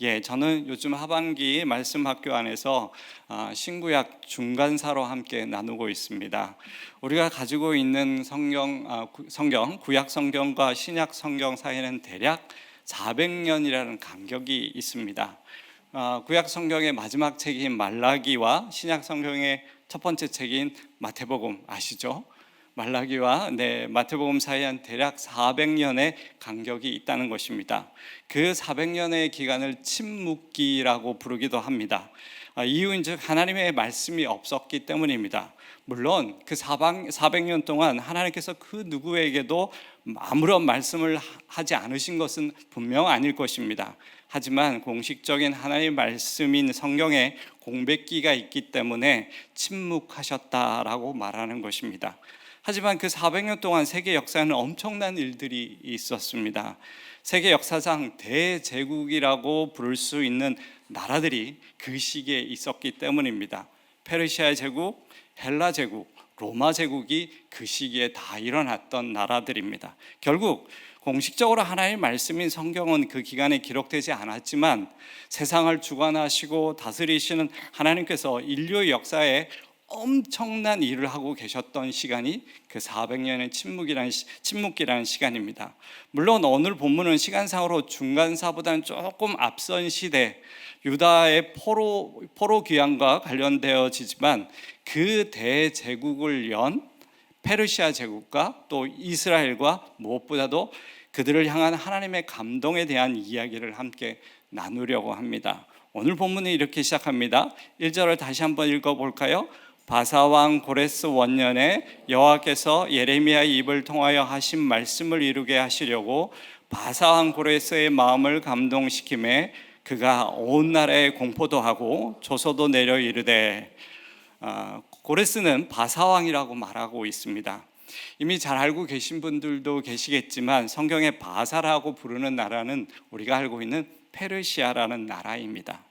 예, 저는 요즘 하반기 말씀 학교 안에서 아, 신구약 중간사로 함께 나누고 있습니다. 우리가 가지고 있는 성경, 아, 구- 성경, 구약 성경과 신약 성경 사이에는 대략 400년이라는 간격이 있습니다. 아, 구약 성경의 마지막 책인 말라기와 신약 성경의 첫 번째 책인 마태복음 아시죠? 말라기와 네, 마태복음 사이엔 대략 400년의 간격이 있다는 것입니다. 그 400년의 기간을 침묵기라고 부르기도 합니다. 아, 이유는 즉 하나님의 말씀이 없었기 때문입니다. 물론 그 400년 동안 하나님께서 그 누구에게도 아무런 말씀을 하지 않으신 것은 분명 아닐 것입니다. 하지만 공식적인 하나님의 말씀인 성경에 공백기가 있기 때문에 침묵하셨다라고 말하는 것입니다. 하지만 그 400년 동안 세계 역사에는 엄청난 일들이 있었습니다. 세계 역사상 대제국이라고 부를 수 있는 나라들이 그 시기에 있었기 때문입니다. 페르시아 제국, 헬라 제국, 로마 제국이 그 시기에 다 일어났던 나라들입니다. 결국 공식적으로 하나님의 말씀인 성경은 그 기간에 기록되지 않았지만 세상을 주관하시고 다스리시는 하나님께서 인류의 역사에 엄청난 일을 하고 계셨던 시간이 그 400년의 침묵이라는 침묵기라는 시간입니다. 물론 오늘 본문은 시간상으로 중간사보다는 조금 앞선 시대 유다의 포로 포로 귀환과 관련되어지지만 그 대제국을 연 페르시아 제국과 또 이스라엘과 무엇보다도 그들을 향한 하나님의 감동에 대한 이야기를 함께 나누려고 합니다. 오늘 본문은 이렇게 시작합니다. 1절을 다시 한번 읽어 볼까요? 바사왕 고레스 원년에 여호와께서 예레미야의 입을 통하여 하신 말씀을 이루게 하시려고 바사왕 고레스의 마음을 감동시킴에 그가 온 나라에 공포도 하고 조서도 내려 이르되 아, 고레스는 바사왕이라고 말하고 있습니다. 이미 잘 알고 계신 분들도 계시겠지만 성경에 바사라고 부르는 나라는 우리가 알고 있는 페르시아라는 나라입니다.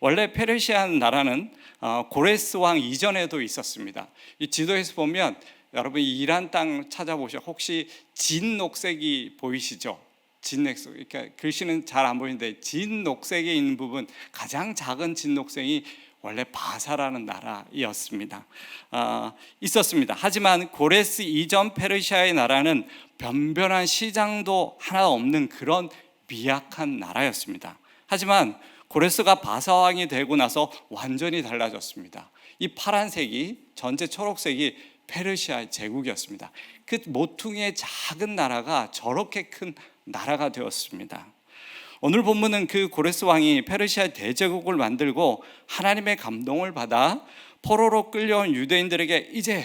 원래 페르시아 나라는 어, 고레스 왕 이전에도 있었습니다. 이 지도에서 보면 여러분 이란 땅 찾아보셔 혹시 진 녹색이 보이시죠? 진 녹색 그러니까 글씨는 잘 안 보이는데 진 녹색에 있는 부분 가장 작은 진 녹색이 원래 바사라는 나라였습니다. 아, 있었습니다. 하지만 고레스 이전 페르시아의 나라는 변변한 시장도 하나 없는 그런 미약한 나라였습니다. 하지만 고레스가 바사왕이 되고 나서 완전히 달라졌습니다. 이 파란색이 전체 초록색이 페르시아 제국이었습니다. 그 모퉁이의 작은 나라가 저렇게 큰 나라가 되었습니다. 오늘 본문은 그 고레스 왕이 페르시아 대제국을 만들고 하나님의 감동을 받아 포로로 끌려온 유대인들에게 이제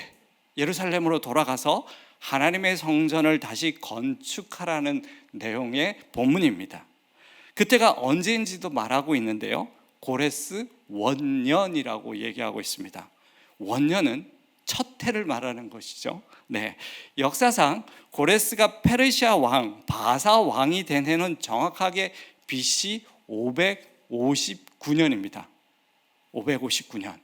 예루살렘으로 돌아가서 하나님의 성전을 다시 건축하라는 내용의 본문입니다. 그때가 언제인지도 말하고 있는데요. 고레스 원년이라고 얘기하고 있습니다. 원년은 첫 해를 말하는 것이죠. 네. 역사상 고레스가 페르시아 왕, 바사 왕이 된 해는 정확하게 BC 559년입니다. 559년.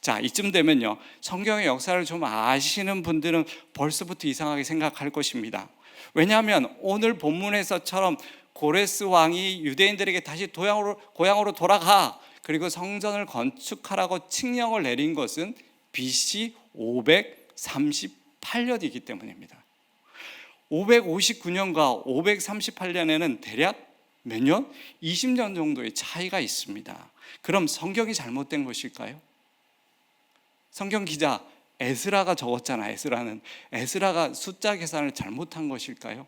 자, 이쯤 되면요. 성경의 역사를 좀 아시는 분들은 벌써부터 이상하게 생각할 것입니다. 왜냐하면 오늘 본문에서처럼 고레스 왕이 유대인들에게 다시 도양으로, 고향으로 돌아가 그리고 성전을 건축하라고 칙령을 내린 것은 BC 538년이기 때문입니다. 559년과 538년에는 대략 몇 년? 20년 정도의 차이가 있습니다. 그럼 성경이 잘못된 것일까요? 성경 기자 에스라가 적었잖아. 에스라는 에스라가 숫자 계산을 잘못한 것일까요?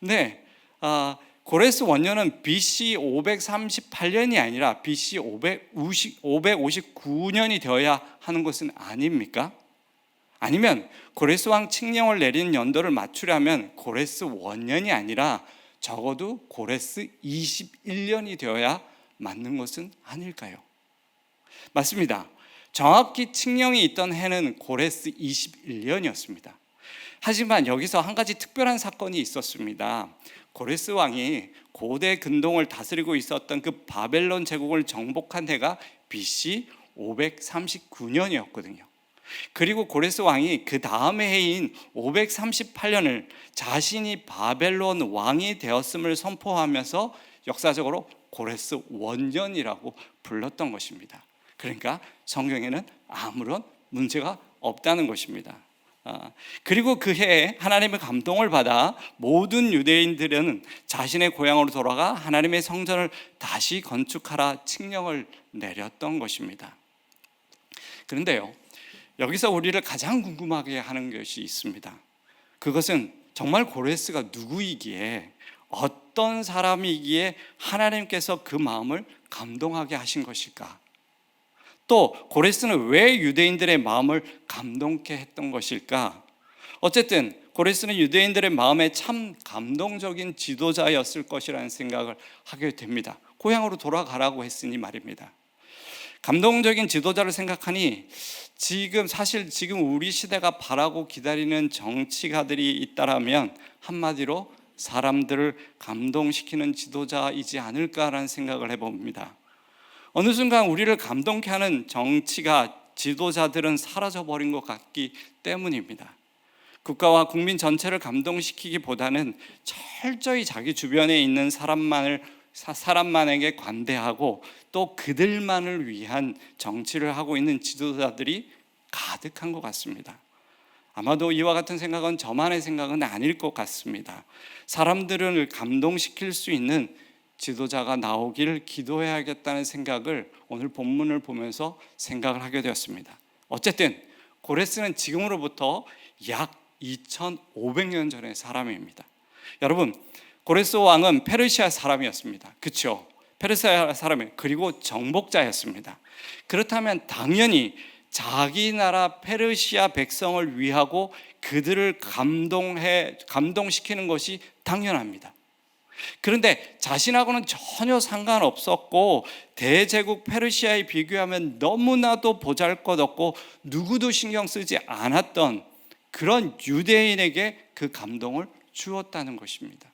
네, 아, 고레스 원년은 BC 538년이 아니라 BC 550, 559년이 되어야 하는 것은 아닙니까? 아니면 고레스 왕 칙령을 내린 연도를 맞추려면 고레스 원년이 아니라 적어도 고레스 21년이 되어야 맞는 것은 아닐까요? 맞습니다. 정확히 칙령이 있던 해는 고레스 21년이었습니다. 하지만 여기서 한 가지 특별한 사건이 있었습니다. 고레스 왕이 고대 근동을 다스리고 있었던 그 바벨론 제국을 정복한 해가 BC 539년이었거든요. 그리고 고레스 왕이 그 다음의 해인 538년을 자신이 바벨론 왕이 되었음을 선포하면서 역사적으로 고레스 원년이라고 불렀던 것입니다. 그러니까 성경에는 아무런 문제가 없다는 것입니다. 아, 그리고 그 해에 하나님의 감동을 받아 모든 유대인들은 자신의 고향으로 돌아가 하나님의 성전을 다시 건축하라 칙령을 내렸던 것입니다. 그런데요, 여기서 우리를 가장 궁금하게 하는 것이 있습니다. 그것은 정말 고레스가 누구이기에 어떤 사람이기에 하나님께서 그 마음을 감동하게 하신 것일까? 또 고레스는 왜 유대인들의 마음을 감동케 했던 것일까? 어쨌든 고레스는 유대인들의 마음에 참 감동적인 지도자였을 것이라는 생각을 하게 됩니다. 고향으로 돌아가라고 했으니 말입니다. 감동적인 지도자를 생각하니 지금 사실 지금 우리 시대가 바라고 기다리는 정치가들이 있다라면 한마디로 사람들을 감동시키는 지도자이지 않을까라는 생각을 해봅니다. 어느 순간 우리를 감동케 하는 정치가 지도자들은 사라져 버린 것 같기 때문입니다. 국가와 국민 전체를 감동시키기보다는 철저히 자기 주변에 있는 사람만을 사람만에게 관대하고 또 그들만을 위한 정치를 하고 있는 지도자들이 가득한 것 같습니다. 아마도 이와 같은 생각은 저만의 생각은 아닐 것 같습니다. 사람들을 감동시킬 수 있는 지도자가 나오기를 기도해야겠다는 생각을 오늘 본문을 보면서 생각을 하게 되었습니다. 어쨌든 고레스는 지금으로부터 약 2,500년 전의 사람입니다. 여러분, 고레스 왕은 페르시아 사람이었습니다. 그렇죠? 페르시아 사람이 그리고 정복자였습니다. 그렇다면 당연히 자기 나라 페르시아 백성을 위하고 그들을 감동해 감동시키는 것이 당연합니다. 그런데 자신하고는 전혀 상관없었고 대제국 페르시아에 비교하면 너무나도 보잘것없고 누구도 신경 쓰지 않았던 그런 유대인에게 그 감동을 주었다는 것입니다.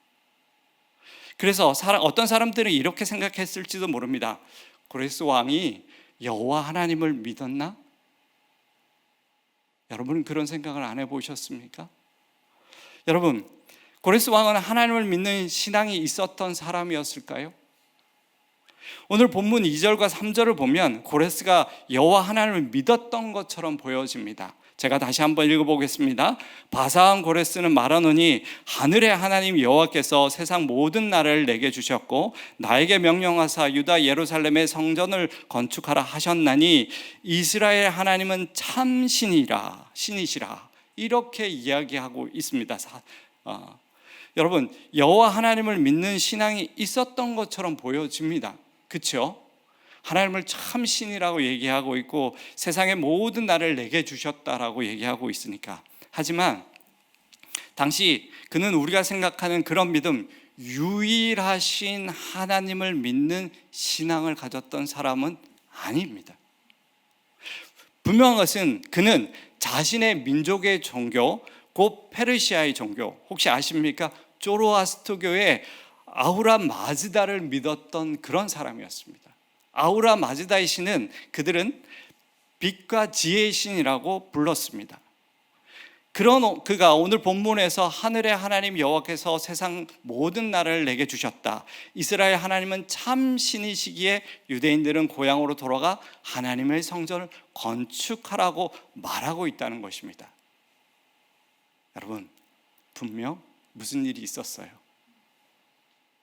그래서 어떤 사람들은 이렇게 생각했을지도 모릅니다. 고레스 왕이 여호와 하나님을 믿었나? 여러분은 그런 생각을 안 해보셨습니까? 여러분, 고레스 왕은 하나님을 믿는 신앙이 있었던 사람이었을까요? 오늘 본문 2절과 3절을 보면 고레스가 여호와 하나님을 믿었던 것처럼 보여집니다. 제가 다시 한번 읽어보겠습니다. 바사한 고레스는 말하노니 하늘의 하나님 여호와께서 세상 모든 나라를 내게 주셨고 나에게 명령하사 유다 예루살렘의 성전을 건축하라 하셨나니 이스라엘 하나님은 참 신이라 신이시라 이렇게 이야기하고 있습니다. 어, 여러분 여호와 하나님을 믿는 신앙이 있었던 것처럼 보여집니다. 그렇죠? 하나님을 참 신이라고 얘기하고 있고 세상의 모든 나를 내게 주셨다라고 얘기하고 있으니까. 하지만 당시 그는 우리가 생각하는 그런 믿음 유일하신 하나님을 믿는 신앙을 가졌던 사람은 아닙니다. 분명한 것은 그는 자신의 민족의 종교, 곧 페르시아의 종교, 혹시 아십니까? 조로아스토교의 아우라 마즈다를 믿었던 그런 사람이었습니다. 아우라 마즈다의 신은 그들은 빛과 지혜의 신이라고 불렀습니다. 그런 그가 오늘 본문에서 하늘의 하나님 여호와께서 세상 모든 나라를 내게 주셨다. 이스라엘 하나님은 참 신이시기에 유대인들은 고향으로 돌아가 하나님의 성전을 건축하라고 말하고 있다는 것입니다. 여러분, 분명 무슨 일이 있었어요.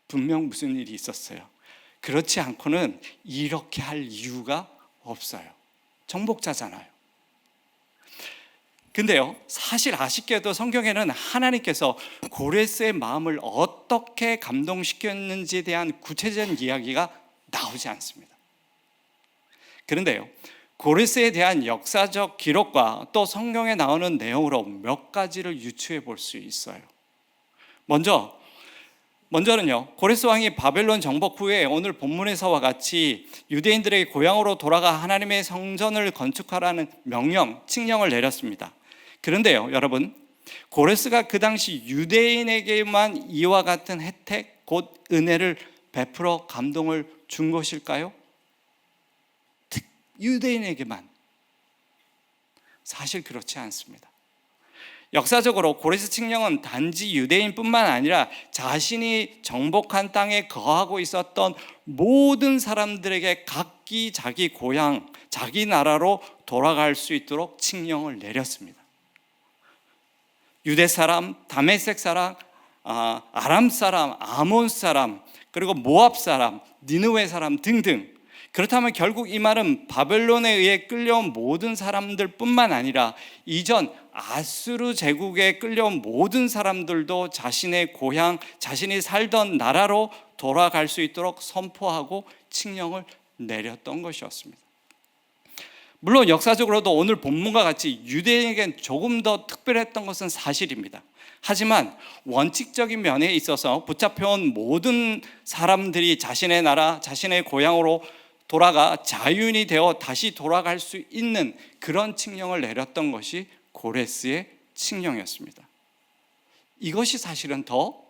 분명 무슨 일이 있었어요. 그렇지 않고는 이렇게 할 이유가 없어요. 정복자잖아요. 근데요, 사실 아쉽게도 성경에는 하나님께서 고레스의 마음을 어떻게 감동시켰는지에 대한 구체적인 이야기가 나오지 않습니다. 그런데요, 고레스에 대한 역사적 기록과 또 성경에 나오는 내용으로 몇 가지를 유추해 볼 수 있어요. 먼저 먼저는요, 고레스 왕이 바벨론 정복 후에 오늘 본문에서와 같이 유대인들에게 고향으로 돌아가 하나님의 성전을 건축하라는 명령, 칙령을 내렸습니다. 그런데요, 여러분, 고레스가 그 당시 유대인에게만 이와 같은 혜택, 곧 은혜를 베풀어 감동을 준 것일까요? 유대인에게만. 사실 그렇지 않습니다. 역사적으로 고레스 칙령은 단지 유대인뿐만 아니라 자신이 정복한 땅에 거하고 있었던 모든 사람들에게 각기 자기 고향, 자기 나라로 돌아갈 수 있도록 칙령을 내렸습니다. 유대 사람, 다메섹 사람, 아, 아람 사람, 아몬 사람, 그리고 모압 사람, 니느웨 사람 등등 그렇다면 결국 이 말은 바벨론에 의해 끌려온 모든 사람들뿐만 아니라 이전 아수르 제국에 끌려온 모든 사람들도 자신의 고향, 자신이 살던 나라로 돌아갈 수 있도록 선포하고 칙령을 내렸던 것이었습니다. 물론 역사적으로도 오늘 본문과 같이 유대인에겐 조금 더 특별했던 것은 사실입니다. 하지만 원칙적인 면에 있어서 붙잡혀온 모든 사람들이 자신의 나라, 자신의 고향으로 돌아가 자윤이 되어 다시 돌아갈 수 있는 그런 칙령을 내렸던 것이 고레스의 칙령이었습니다. 이것이 사실은 더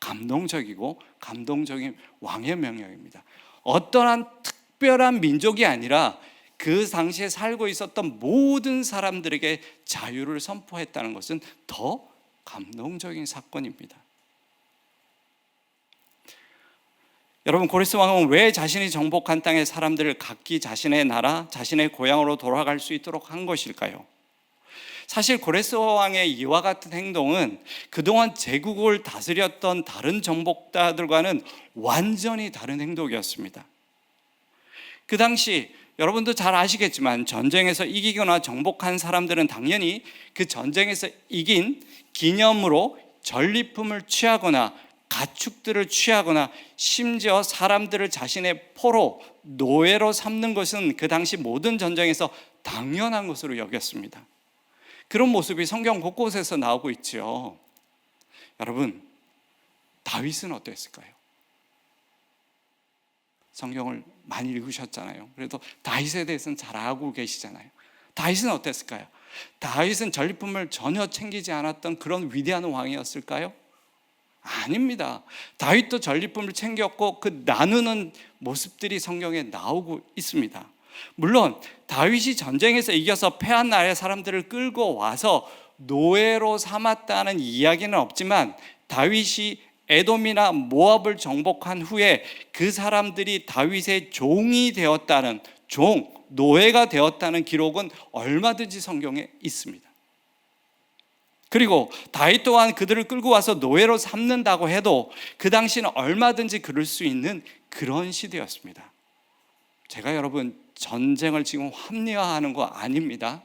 감동적이고 감동적인 왕의 명령입니다. 어떠한 특별한 민족이 아니라 그 당시에 살고 있었던 모든 사람들에게 자유를 선포했다는 것은 더 감동적인 사건입니다. 여러분 고레스 왕은 왜 자신이 정복한 땅의 사람들을 각기 자신의 나라, 자신의 고향으로 돌아갈 수 있도록 한 것일까요? 사실 고레스 왕의 이와 같은 행동은 그동안 제국을 다스렸던 다른 정복자들과는 완전히 다른 행동이었습니다. 그 당시 여러분도 잘 아시겠지만 전쟁에서 이기거나 정복한 사람들은 당연히 그 전쟁에서 이긴 기념으로 전리품을 취하거나 가축들을 취하거나 심지어 사람들을 자신의 포로 노예로 삼는 것은 그 당시 모든 전쟁에서 당연한 것으로 여겼습니다. 그런 모습이 성경 곳곳에서 나오고 있죠. 여러분, 다윗은 어땠을까요? 성경을 많이 읽으셨잖아요. 그래도 다윗에 대해서는 잘 알고 계시잖아요. 다윗은 어땠을까요? 다윗은 전리품을 전혀 챙기지 않았던 그런 위대한 왕이었을까요? 아닙니다. 다윗도 전리품을 챙겼고 그 나누는 모습들이 성경에 나오고 있습니다. 물론 다윗이 전쟁에서 이겨서 패한 나라의 사람들을 끌고 와서 노예로 삼았다는 이야기는 없지만 다윗이 에돔이나 모압을 정복한 후에 그 사람들이 다윗의 종이 되었다는 종, 노예가 되었다는 기록은 얼마든지 성경에 있습니다. 그리고 다윗 또한 그들을 끌고 와서 노예로 삼는다고 해도 그 당시는 얼마든지 그럴 수 있는 그런 시대였습니다. 제가 여러분 전쟁을 지금 합리화하는 거 아닙니다.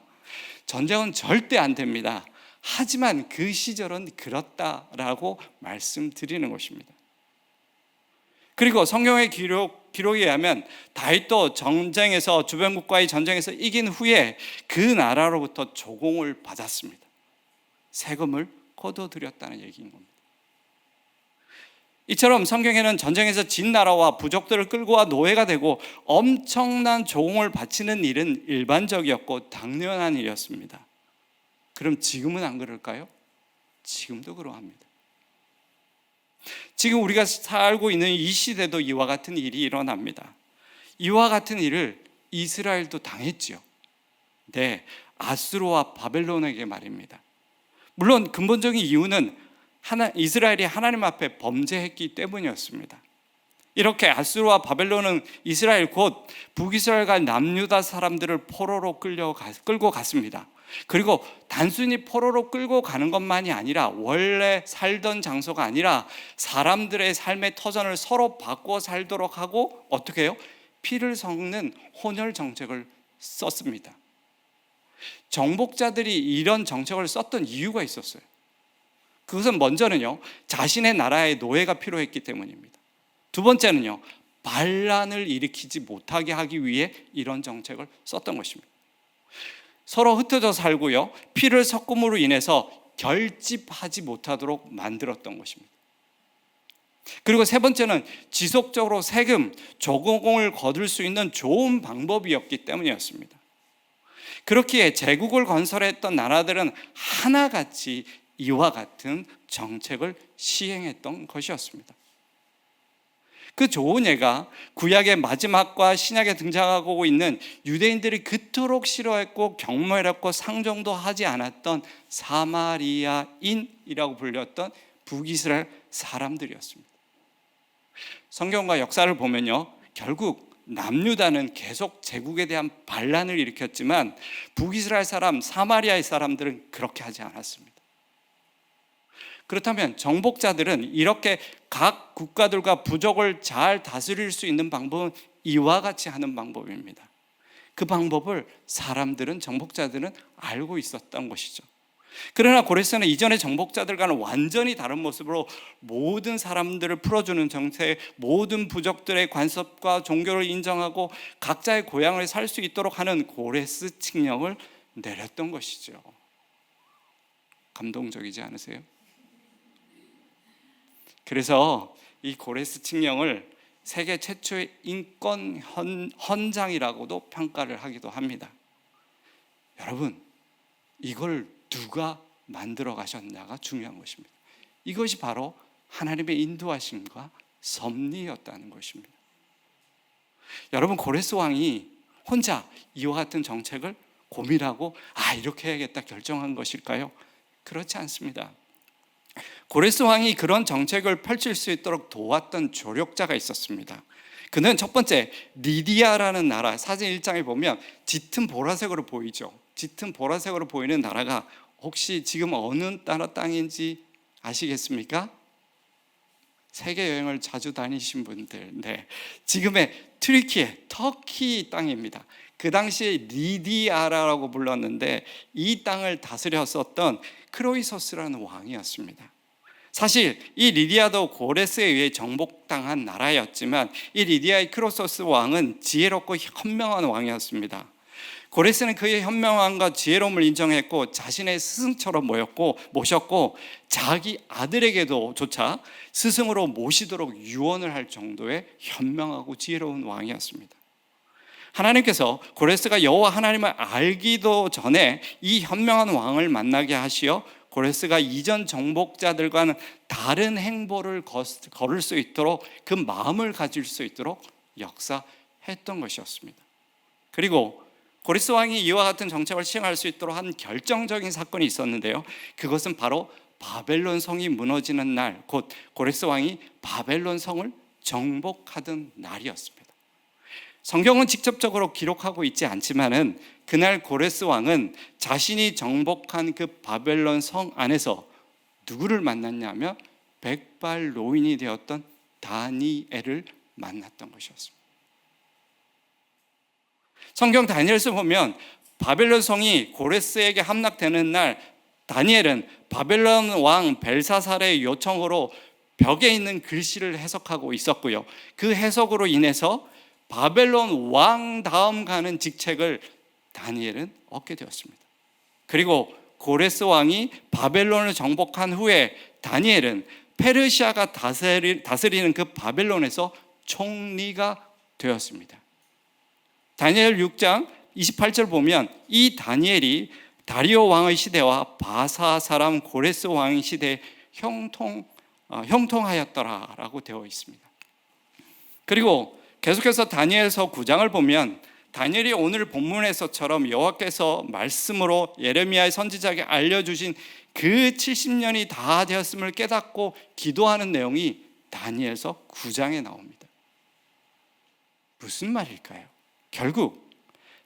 전쟁은 절대 안 됩니다. 하지만 그 시절은 그렇다라고 말씀드리는 것입니다. 그리고 성경의 기록, 기록에 의하면 다윗도 전쟁에서 주변국과의 전쟁에서 이긴 후에 그 나라로부터 조공을 받았습니다. 세금을 거둬들였다는 얘기인 겁니다. 이처럼 성경에는 전쟁에서 진 나라와 부족들을 끌고 와 노예가 되고 엄청난 조공을 바치는 일은 일반적이었고 당연한 일이었습니다. 그럼 지금은 안 그럴까요? 지금도 그러합니다. 지금 우리가 살고 있는 이 시대도 이와 같은 일이 일어납니다. 이와 같은 일을 이스라엘도 당했지요. 네, 아수르와 바벨론에게 말입니다. 물론 근본적인 이유는 하나, 이스라엘이 하나님 앞에 범죄했기 때문이었습니다. 이렇게 아수르와 바벨론은 이스라엘 곧 북이스라엘과 남유다 사람들을 포로로 끌려 끌고 갔습니다. 그리고 단순히 포로로 끌고 가는 것만이 아니라 원래 살던 장소가 아니라 사람들의 삶의 터전을 서로 바꿔 살도록 하고 어떻게 해요? 피를 섞는 혼혈 정책을 썼습니다. 정복자들이 이런 정책을 썼던 이유가 있었어요. 그것은 먼저는요, 자신의 나라에 노예가 필요했기 때문입니다. 두 번째는요, 반란을 일으키지 못하게 하기 위해 이런 정책을 썼던 것입니다. 서로 흩어져 살고요, 피를 섞음으로 인해서 결집하지 못하도록 만들었던 것입니다. 그리고 세 번째는 지속적으로 세금, 조공을 거둘 수 있는 좋은 방법이었기 때문이었습니다. 그렇기에 제국을 건설했던 나라들은 하나같이 이와 같은 정책을 시행했던 것이었습니다. 그 좋은 예가 구약의 마지막과 신약에 등장하고 있는 유대인들이 그토록 싫어했고 경멸했고 상종도 하지 않았던 사마리아인이라고 불렸던 북이스라엘 사람들이었습니다. 성경과 역사를 보면요. 결국 남유다는 계속 제국에 대한 반란을 일으켰지만 북이스라엘 사람, 사마리아의 사람들은 그렇게 하지 않았습니다. 그렇다면 정복자들은 이렇게 각 국가들과 부족을 잘 다스릴 수 있는 방법은 이와 같이 하는 방법입니다. 그 방법을 사람들은 정복자들은 알고 있었던 것이죠. 그러나 고레스는 이전의 정복자들과는 완전히 다른 모습으로 모든 사람들을 풀어주는 정책, 모든 부족들의 관습과 종교를 인정하고 각자의 고향을 살 수 있도록 하는 고레스 칙령을 내렸던 것이죠. 감동적이지 않으세요? 그래서 이 고레스 칙령을 세계 최초의 인권 헌, 헌장이라고도 평가를 하기도 합니다. 여러분, 이걸 누가 만들어 가셨냐가 중요한 것입니다. 이것이 바로 하나님의 인도하심과 섭리였다는 것입니다. 여러분 고레스 왕이 혼자 이와 같은 정책을 고민하고 아 이렇게 해야겠다 결정한 것일까요? 그렇지 않습니다. 고레스 왕이 그런 정책을 펼칠 수 있도록 도왔던 조력자가 있었습니다. 그는 첫 번째 리디아라는 나라 사진 1장에 보면 짙은 보라색으로 보이죠. 짙은 보라색으로 보이는 나라가 혹시 지금 어느 나라 땅인지 아시겠습니까? 세계 여행을 자주 다니신 분들, 네. 지금의 트리키의 터키 땅입니다. 그 당시에 리디아라라고 불렀는데 이 땅을 다스렸었던 크로이소스라는 왕이었습니다. 사실 이 리디아도 고레스에 의해 정복당한 나라였지만 이 리디아의 크로소스 왕은 지혜롭고 현명한 왕이었습니다. 고레스는 그의 현명함과 지혜로움을 인정했고 자신의 스승처럼 모였고 모셨고 자기 아들에게도 조차 스승으로 모시도록 유언을 할 정도의 현명하고 지혜로운 왕이었습니다. 하나님께서 고레스가 여호와 하나님을 알기도 전에 이 현명한 왕을 만나게 하시어 고레스가 이전 정복자들과는 다른 행보를 걸을 수 있도록 그 마음을 가질 수 있도록 역사했던 것이었습니다. 그리고 고리스 왕이 이와 같은 정책을 시행할 수 있도록 한 결정적인 사건이 있었는데요. 그것은 바로 바벨론 성이 무너지는 날, 곧 고레스 왕이 바벨론 성을 정복하던 날이었습니다. 성경은 직접적으로 기록하고 있지 않지만은 그날 고레스 왕은 자신이 정복한 그 바벨론 성 안에서 누구를 만났냐면 백발 노인이 되었던 다니엘을 만났던 것이었습니다. 성경 다니엘서 보면 바벨론 성이 고레스에게 함락되는 날 다니엘은 바벨론 왕 벨사살의 요청으로 벽에 있는 글씨를 해석하고 있었고요. 그 해석으로 인해서 바벨론 왕 다음 가는 직책을 다니엘은 얻게 되었습니다. 그리고 고레스 왕이 바벨론을 정복한 후에 다니엘은 페르시아가 다스리 는 그 바벨론에서 총리가 되었습니다. 다니엘 6장 28절 보면 이 다니엘이 다리오 왕의 시대와 바사 사람 고레스 왕의 시대에 형통 어, 형통하였더라라고 되어 있습니다. 그리고 계속해서 다니엘서 9장을 보면 다니엘이 오늘 본문에서처럼 여호와께서 말씀으로 예레미야의 선지자에게 알려주신 그 70년이 다 되었음을 깨닫고 기도하는 내용이 다니엘서 9장에 나옵니다. 무슨 말일까요? 결국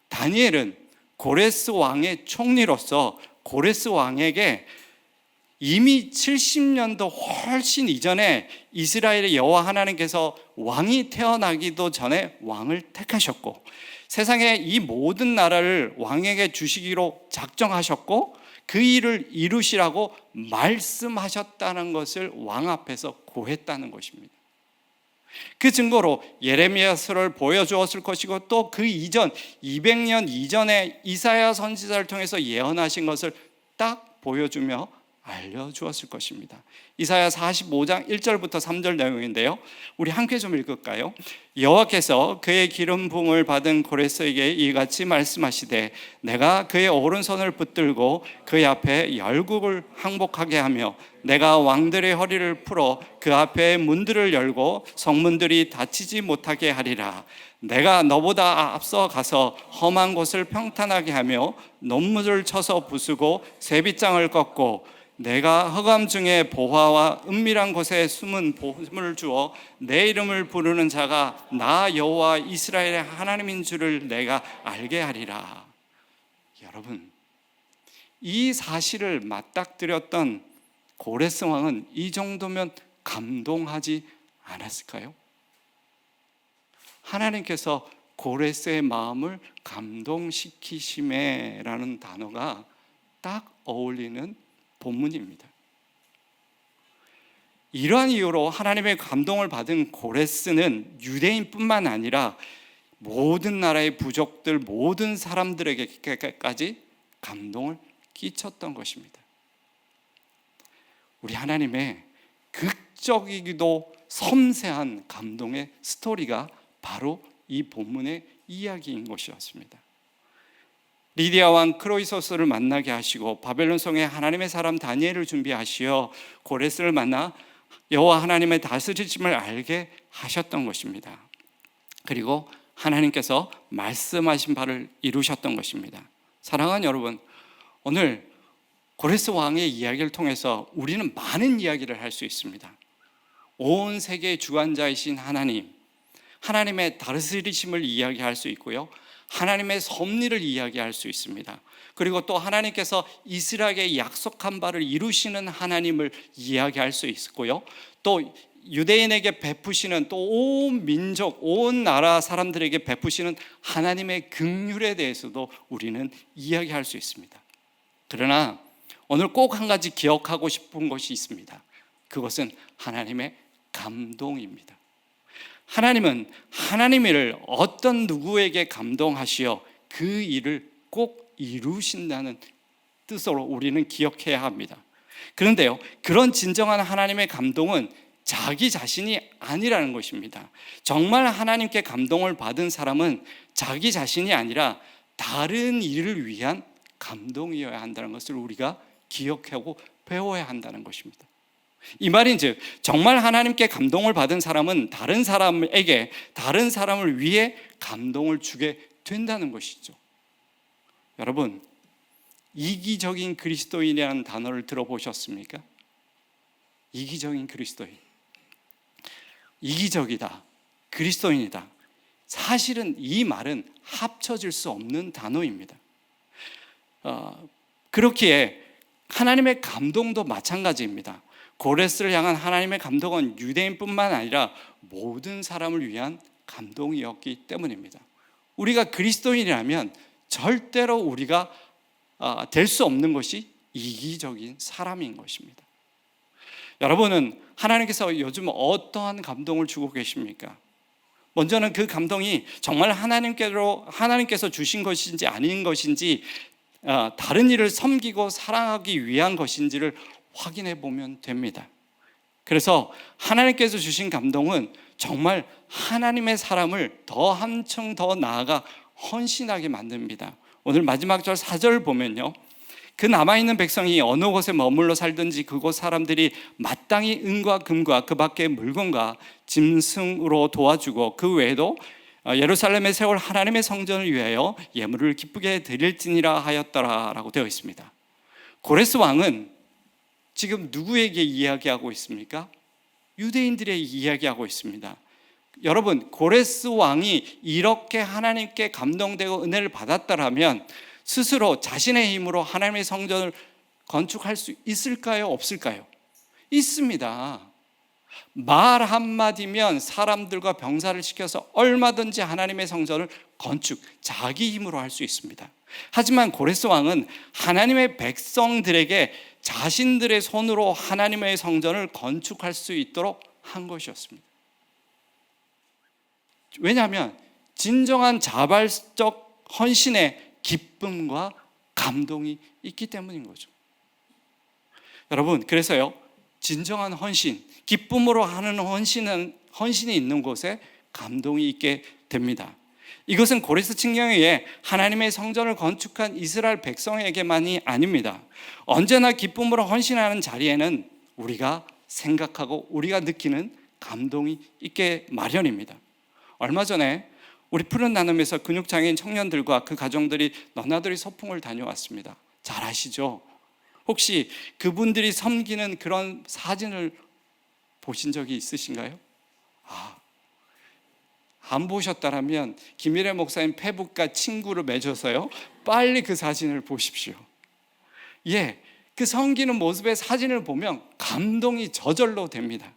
다니엘은 고레스 왕의 총리로서 고레스 왕에게 이미 70년도 훨씬 이전에 이스라엘의 여호와 하나님께서 왕이 태어나기도 전에 왕을 택하셨고 세상의 이 모든 나라를 왕에게 주시기로 작정하셨고 그 일을 이루시라고 말씀하셨다는 것을 왕 앞에서 고했다는 것입니다. 그 증거로 예레미야서를 보여주었을 것이고 또 그 이전 200년 이전에 이사야 선지자를 통해서 예언하신 것을 딱 보여주며 알려주었을 것입니다. 이사야 45장 1절부터 3절 내용인데요. 우리 함께 좀 읽을까요? 여호와께서 그의 기름 부음을 받은 고레스에게 이같이 말씀하시되 내가 그의 오른손을 붙들고 그의 앞에 열국을 항복하게 하며 내가 왕들의 허리를 풀어 그 앞에 문들을 열고 성문들이 닫히지 못하게 하리라 내가 너보다 앞서 가서 험한 곳을 평탄하게 하며 논문을 쳐서 부수고 세빗장을 꺾고 내가 허감 중에 보화와 은밀한 곳에 숨은 보물을 주어 내 이름을 부르는 자가 나 여호와 이스라엘의 하나님인 줄을 내가 알게 하리라. 여러분, 이 사실을 맞닥뜨렸던 고레스 왕은 이 정도면 감동하지 않았을까요? 하나님께서 고레스의 마음을 감동시키심에라는 단어가 딱 어울리는 본문입니다. 이러한 이유로 하나님의 감동을 받은 고레스는 유대인뿐만 아니라 모든 나라의 부족들, 모든 사람들에게까지 감동을 끼쳤던 것입니다. 우리 하나님의 극적이기도 섬세한 감동의 스토리가 바로 이 본문의 이야기인 것이었습니다. 리디아 왕 크로이소스를 만나게 하시고 바벨론 성에 하나님의 사람 다니엘을 준비하시어 고레스를 만나 여호와 하나님의 다스리심을 알게 하셨던 것입니다. 그리고 하나님께서 말씀하신 바를 이루셨던 것입니다. 사랑하는 여러분, 오늘 고레스 왕의 이야기를 통해서 우리는 많은 이야기를 할 수 있습니다. 온 세계의 주관자이신 하나님, 하나님의 다스리심을 이야기할 수 있고요. 하나님의 섭리를 이야기할 수 있습니다. 그리고 또 하나님께서 이스라엘에게 약속한 바를 이루시는 하나님을 이야기할 수 있고요. 또 유대인에게 베푸시는 또 온 민족, 온 나라 사람들에게 베푸시는 하나님의 긍휼에 대해서도 우리는 이야기할 수 있습니다. 그러나 오늘 꼭 한 가지 기억하고 싶은 것이 있습니다. 그것은 하나님의 감동입니다. 하나님은 하나님의 일을 어떤 누구에게 감동하시어 그 일을 꼭 이루신다는 뜻으로 우리는 기억해야 합니다. 그런데요, 그런 진정한 하나님의 감동은 자기 자신이 아니라는 것입니다. 정말 하나님께 감동을 받은 사람은 자기 자신이 아니라 다른 일을 위한 감동이어야 한다는 것을 우리가 기억하고 배워야 한다는 것입니다. 이 말인즉 정말 하나님께 감동을 받은 사람은 다른 사람에게 다른 사람을 위해 감동을 주게 된다는 것이죠. 여러분 이기적인 그리스도인이라는 단어를 들어보셨습니까? 이기적인 그리스도인. 이기적이다. 그리스도인이다. 사실은 이 말은 합쳐질 수 없는 단어입니다. 어, 그렇기에 하나님의 감동도 마찬가지입니다. 고레스를 향한 하나님의 감동은 유대인뿐만 아니라 모든 사람을 위한 감동이었기 때문입니다. 우리가 그리스도인이라면 절대로 우리가 아, 될수 없는 것이 이기적인 사람인 것입니다. 여러분은 하나님께서 요즘 어떠한 감동을 주고 계십니까? 먼저는 그 감동이 정말 하나님께로 하나님께서 주신 것인지 아닌 것인지 아, 다른 일을 섬기고 사랑하기 위한 것인지를 확인해 보면 됩니다. 그래서 하나님께서 주신 감동은 정말 하나님의 사람을 더 한층 더 나아가 헌신하게 만듭니다. 오늘 마지막 절 4절 보면요. 그 남아있는 백성이 어느 곳에 머물러 살든지 그곳 사람들이 마땅히 은과 금과 그 밖의 물건과 짐승으로 도와주고 그 외에도 예루살렘에 세울 하나님의 성전을 위하여 예물을 기쁘게 드릴지니라 하였더라라고 되어 있습니다. 고레스 왕은 지금 누구에게 이야기하고 있습니까? 유대인들의 이야기하고 있습니다. 여러분, 고레스 왕이 이렇게 하나님께 감동되고 은혜를 받았다라면 스스로 자신의 힘으로 하나님의 성전을 건축할 수 있을까요? 없을까요? 있습니다. 말 한마디면 사람들과 병사를 시켜서 얼마든지 하나님의 성전을 건축, 자기 힘으로 할 수 있습니다. 하지만 고레스 왕은 하나님의 백성들에게 자신들의 손으로 하나님의 성전을 건축할 수 있도록 한 것이었습니다. 왜냐하면 진정한 자발적 헌신의 기쁨과 감동이 있기 때문인 거죠. 여러분, 그래서요, 진정한 헌신, 기쁨으로 하는 헌신은, 헌신이 있는 곳에 감동이 있게 됩니다. 이것은 고레스 칭령에 의해 하나님의 성전을 건축한 이스라엘 백성에게만이 아닙니다. 언제나 기쁨으로 헌신하는 자리에는 우리가 생각하고 우리가 느끼는 감동이 있게 마련입니다. 얼마 전에 우리 푸른 나눔에서 근육장애인 청년들과 그 가정들이 너나들이 소풍을 다녀왔습니다. 잘 아시죠? 혹시 그분들이 섬기는 그런 사진을 보신 적이 있으신가요? 아, 안 보셨다라면 김일혜 목사님 페북과 친구를 맺어서요. 빨리 그 사진을 보십시오. 예, 그 섬기는 모습의 사진을 보면 감동이 저절로 됩니다.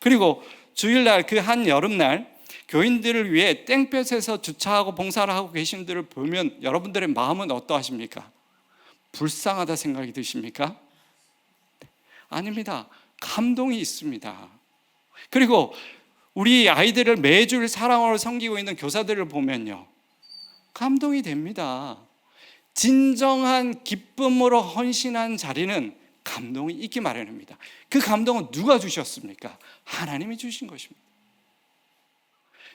그리고 주일날 그 한 여름날 교인들을 위해 땡볕에서 주차하고 봉사를 하고 계신 분들을 보면 여러분들의 마음은 어떠하십니까? 불쌍하다 생각이 드십니까? 아닙니다. 감동이 있습니다. 그리고 우리 아이들을 매주 사랑으로 섬기고 있는 교사들을 보면요. 감동이 됩니다. 진정한 기쁨으로 헌신한 자리는 감동이 있기 마련입니다. 그 감동은 누가 주셨습니까? 하나님이 주신 것입니다.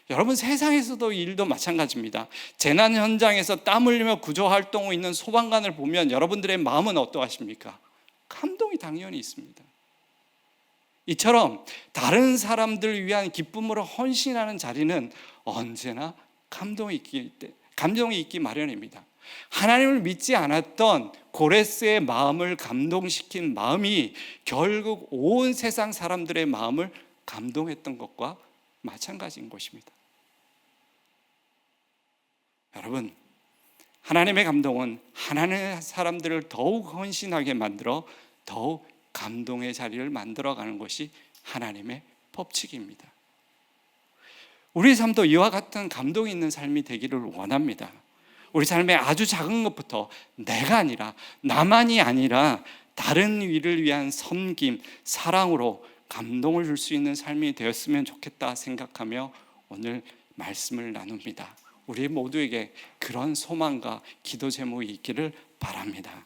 여러분 세상에서도 일도 마찬가지입니다. 재난 현장에서 땀 흘리며 구조 활동하고 있는 소방관을 보면 여러분들의 마음은 어떠하십니까? 감동이 당연히 있습니다. 이처럼 다른 사람들 위한 기쁨으로 헌신하는 자리는 언제나 감동이 있기 감동이 있기 마련입니다. 하나님을 믿지 않았던 고레스의 마음을 감동시킨 마음이 결국 온 세상 사람들의 마음을 감동했던 것과 마찬가지인 것입니다. 여러분, 하나님의 감동은 하나님의 사람들을 더욱 헌신하게 만들어 더욱 감동의 자리를 만들어가는 것이 하나님의 법칙입니다. 우리 삶도 이와 같은 감동이 있는 삶이 되기를 원합니다. 우리 삶의 아주 작은 것부터 내가 아니라 나만이 아니라 다른 위를 위한 섬김, 사랑으로 감동을 줄 수 있는 삶이 되었으면 좋겠다 생각하며 오늘 말씀을 나눕니다. 우리 모두에게 그런 소망과 기도 제목이 있기를 바랍니다.